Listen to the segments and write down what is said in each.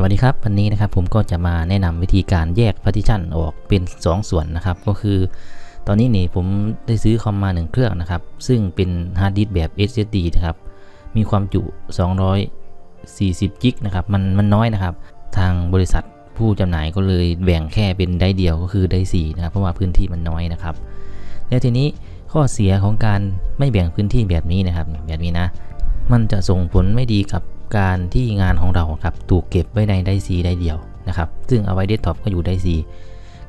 สวัสดีครับ วันนี้นะครับผมก็จะมาแนะนำวิธีการแยก partition ออกเป็น 2 ส่วนนะครับ ก็คือ ตอนนี้นี่ผมได้ซื้อคอมมา 1 เครื่องนะครับ ซึ่งเป็นฮาร์ดดิสก์แบบ SSD นะครับ มีความจุ 240 กิกนะครับ มันมันน้อยนะครับ ทางบริษัทผู้จำหน่ายก็เลยแบ่งแค่เป็นได้เดียวก็คือได้4นะครับ เพราะว่าพื้นที่มันน้อยนะครับ แล้วทีนี้ข้อเสียของการไม่แบ่งพื้นที่แบบนี้นะครับ แบบนี้นะ มันจะส่งผลไม่ดีกับ การที่งานของเราครับถูกเก็บไว้ในไดซีได้เดียวนะครับซึ่งเอาไว้เดสก์ท็อปก็อยู่ไดซี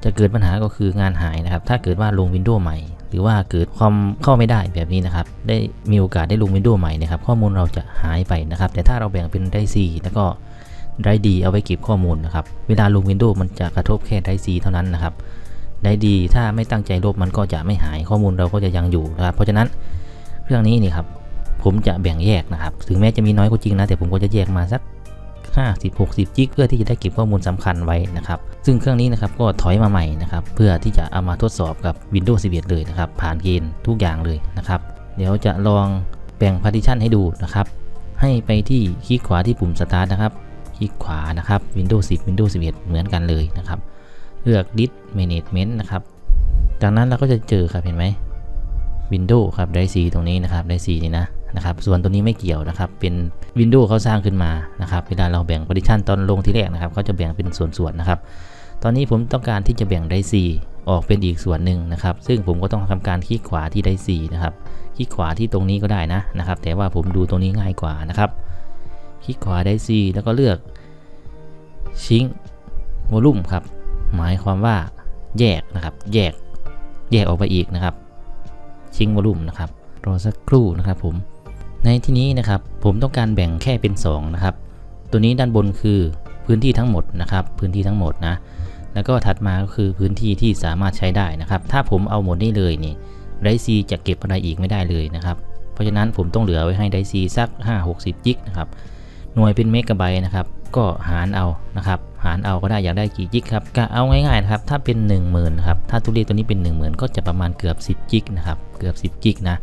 จะเกิดปัญหาก็คืองานหายนะครับ ถ้าเกิดว่าลงวินโดว์ใหม่ หรือว่าเกิดความเข้าไม่ได้แบบนี้นะครับ ได้มีโอกาสได้ลงวินโดว์ใหม่นะครับข้อมูลเราจะหายไปนะครับ แต่ถ้าเราแบ่งเป็นไดซีแล้วก็ไดดีเอาไว้เก็บข้อมูลนะครับ เวลาลงวินโดว์มันจะกระทบแค่ไดซีเท่านั้นนะครับไดดีถ้าไม่ตั้งใจลบมันก็จะไม่หายข้อมูลเราก็จะยังอยู่นะครับ เพราะฉะนั้นเรื่องนี้นี่ครับ ผมจะแบ่งแยกนะครับ ถึงแม้จะมีน้อยก็จริงนะ แต่ผมก็จะแยกมาสัก 50 60จิกเพื่อที่จะได้เก็บข้อมูลสำคัญไว้นะครับ ซึ่งเครื่องนี้นะครับก็ถอยมาใหม่นะครับ เพื่อที่จะเอามาทดสอบกับ Windows 11 เลยนะครับ ผ่านเกณฑ์ทุกอย่างเลยนะครับ เดี๋ยวจะลองแบ่ง partition ให้ดูนะครับ ให้ไปที่คลิกขวาที่ปุ่ม start นะครับ คลิกขวานะครับ Windows 10 Windows 11 เหมือนกันเลยนะครับ เลือก Disk Management นะครับ จากนั้นเราก็จะเจอครับเห็นไหม Windows ครับได้สีตรงนี้นะครับได้สีนี่นะ นะครับ ส่วนตัวนี้ไม่เกี่ยวนะครับ เป็น Windows เขาสร้างขึ้นมานะครับ เวลาเราแบ่ง partition ตอนลงที่แรกนะครับเขาจะแบ่งเป็นส่วนๆนะครับ ตอนนี้ผมต้องการที่จะแบ่งได้สีออกเป็นอีกส่วนหนึ่งนะครับ ซึ่งผมก็ต้องทำการคลิกขวาที่ได้สีนะครับ คลิกขวาที่ตรงนี้ก็ได้นะนะครับ แต่ว่าผมดูตรงนี้ง่ายกว่านะครับ คลิกขวาได้สีแล้วก็เลือกชิงวอลุ่มครับ หมายความว่าแยกนะครับ แยก แยกออกไปอีกนะครับ ชิงวอลุ่มนะครับ รอสักครู่นะครับผม ในที่นี้นะครับผมต้องการแบ่งแค่เป็น2นะครับตัวนี้ด้านบนคือพื้นที่ทั้งหมดนะครับ พื้นที่ทั้งหมดนะแล้วก็ถัดมาก็คือพื้นที่ที่สามารถใช้ได้นะครับ ถ้าผมเอาหมดนี้เลยนี่ไดซีจะเก็บอะไรอีกไม่ได้เลยนะครับ เพราะฉะนั้นผมต้องเหลือไว้ให้ไดซีสัก 5-60จิกนะครับหน่วยเป็นเมกะไบต์นะครับ ก็หารเอานะครับ หารเอาก็ได้อยากได้กี่จิกครับก็เอาง่ายๆนะครับถ้าเป็น 1 0,000นครับถ้าตัวเลขตัวนี้เป็น 1 0,000 ก็จะประมาณเกือบ 10จิกนะครับเกือบ 10จิกนะ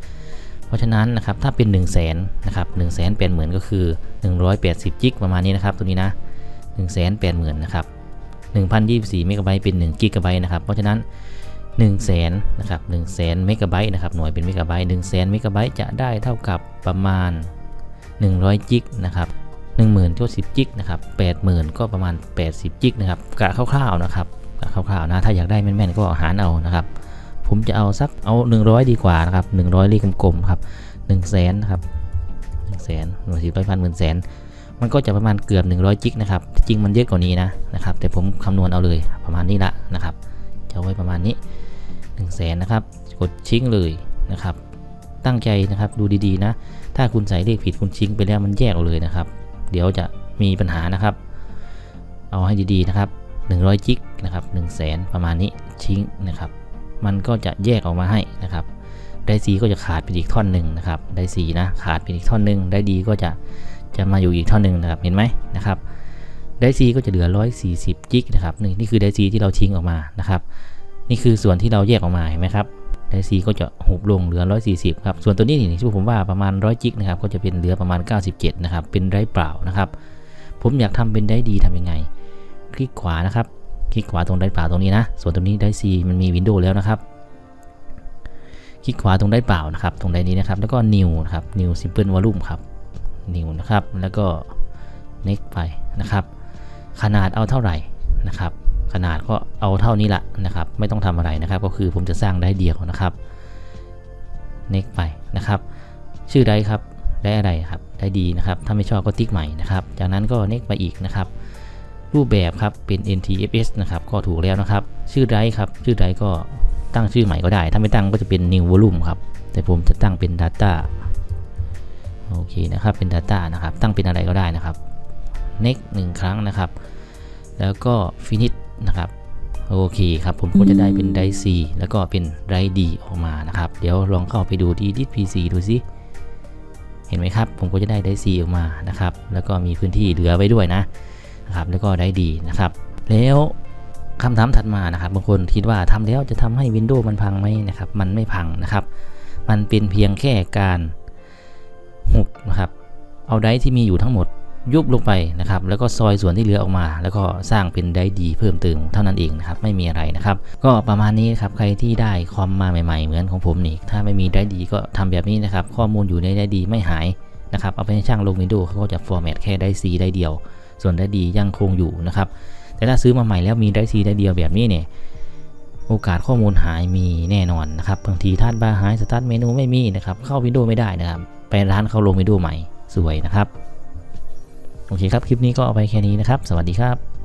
เพราะฉะนั้นนะครับถ้าเป็น1 0 0 0 0แสนนะครับ1 0 0 0 0แสนเป็นหมือนก็คือ 180จิกประมาณนี้นะครับ ตัวนี้นะ1 8 0 0 0 0นะครับ1,024เมกะไบต์เป็น1กิกะไบต์นะครับเพราะฉะนั้น1 0 0 0 0แสนนะครับ1 0 0 0 0เมกะไบต์นะครับหน่วยเป็นเมกะไบต์1 0 0 0 0 0เมกะไบต์จะได้เท่ากับประมาณ 100จิกนะครับ10,000ก็10จิกนะครับ80,000 ก็ประมาณ 80จิกนะครับกะคร่าวๆนะครับกะคร่าวๆนะถ้าอยากได้แม่นๆก็หารเอานะครับ ผมจะเอาสักเอา 100 ดีกว่านะครับ100เลขกลมๆครับ1 0 0 0 0แสนครับ1 0 0 0 0แสนหน่วยสิบร้อยพันหมื่นแสนมันก็จะประมาณเกือบ 100 จิกนะครับ จริงมันเยอะกว่านี้นะนะครับ แต่ผมคำนวณเอาเลยประมาณนี้ละนะครับ จะไว้ประมาณนี้1 0 0 0 0แสนนะครับ กดชิงเลยนะครับ ตั้งใจนะครับดูดีๆนะ ถ้าคุณใส่เลขผิดคุณชิงไปแล้วมันแยกออกเลยนะครับ เดี๋ยวจะมีปัญหานะครับ เอาให้ดีๆนะครับ 100 จิกนะครับ1 0 0 0 0แสนประมาณนี้ชิงนะครับ มันก็จะแยกออกมาให้นะครับ ได้สีก็จะขาดไปอีกท่อนหนึ่งนะครับ ได้สีนะขาดไปอีกท่อนหนึ่งได้ดีก็จะจะมาอยู่อีกท่อนหนึ่งนะครับ เห็นไหมนะครับ ได้ซีก็จะเหลือ 140จิกนะครับนี่นี่คือได้ซีที่เราทิ้งออกมานะครับ นี่คือส่วนที่เราแยกออกมาเห็นไหมครับได้ซีก็จะหุบลงเหลือ 140 ครับ ส่วนตัวนี้นี่ที่ผมว่าประมาณ 100 จิกนะครับ ก็จะเป็นเหลือประมาณ 97 นะครับ เป็นได้เปล่านะครับ ผมอยากทำเป็นได้ดีทำยังไง คลิกขวานะครับ คลิกขวาตรงได้เปล่าตรงนี้นะ ส่วนตรงนี้ได้ C มันมีวินโดว์แล้วนะครับ คลิกขวาตรงได้เปล่านะครับ ตรงได้นี้นะครับ แล้วก็ new นะครับ new simple volume ครับ new นะครับ แล้วก็ next ไปนะครับ ขนาดเอาเท่าไหร่นะครับ ขนาดก็เอาเท่านี้ละนะครับ ไม่ต้องทำอะไรนะครับ ก็คือผมจะสร้างได้เดียวนะครับ next ไปนะครับ ชื่อได้ครับได้อะไรครับได้ดีนะครับ ถ้าไม่ชอบก็ติ๊กใหม่นะครับ จากนั้นก็ next ไปอีกนะครับ รูปแบบครับเป็น NTFS นะครับก็ถูกแล้วนะครับ ชื่อไดร์ครับชื่อไดร์ก็ตั้งชื่อใหม่ก็ได้ ถ้าไม่ตั้งก็จะเป็น New Volume ครับ แต่ผมจะตั้งเป็น Data โอเคนะครับเป็น Data นะครับ ตั้งเป็นอะไรก็ได้นะครับ Next 1ครั้งนะครับ แล้วก็ Finish นะครับโอเคครับ ผมก็จะได้เป็นไดร์ C แล้วก็เป็นไดร์ D ออกมานะครับ เดี๋ยวลองเข้าไปดูที่ Disk PC ดูสิเห็นไหมครับ ผมก็จะได้ไดร์ C ออกมานะครับ แล้วก็มีพื้นที่เหลือไว้ด้วยนะ นะครับแล้วก็ได้ดีนะครับ แล้วคำถามถัดมานะครับบางคนคิดว่าทำแล้วจะทำให้ Windows มันพังไหมนะครับ มันไม่พังนะครับ มันเป็นเพียงแค่การหุบนะครับ เอาไดร์ที่มีอยู่ทั้งหมดยุบลงไปนะครับ แล้วก็ซอยส่วนที่เหลือออกมา แล้วก็สร้างเป็นไดดีเพิ่มเติมเท่านั้นเองนะครับ ไม่มีอะไรนะครับ ก็ประมาณนี้ครับ ใครที่ได้คอมมาใหม่ๆ เหมือนของผมนี่ ถ้าไม่มีไดดีก็ทำแบบนี้นะครับ ข้อมูลอยู่ในไดดีไม่หายนะครับ เอาไปให้ช่างลงวินโดว์เขาก็จะฟอร์แมตแค่ไดซีได้เดียว ส่วนได้ดียังคงอยู่นะครับ แต่ถ้าซื้อมาใหม่แล้วมีได้ซีได้เดียวแบบนี้เนี่ยโอกาสข้อมูลหายมีแน่นอนนะครับบางทีท่านบาร์หายสตาร์ทเมนูไม่มีนะครับเข้าวินโดว์ไม่ได้นะครับไปร้านเข้าลงวินโดว์ใหม่สวยนะครับ โอเคครับ คลิปนี้ก็เอาไปแค่นี้นะครับ สวัสดีครับ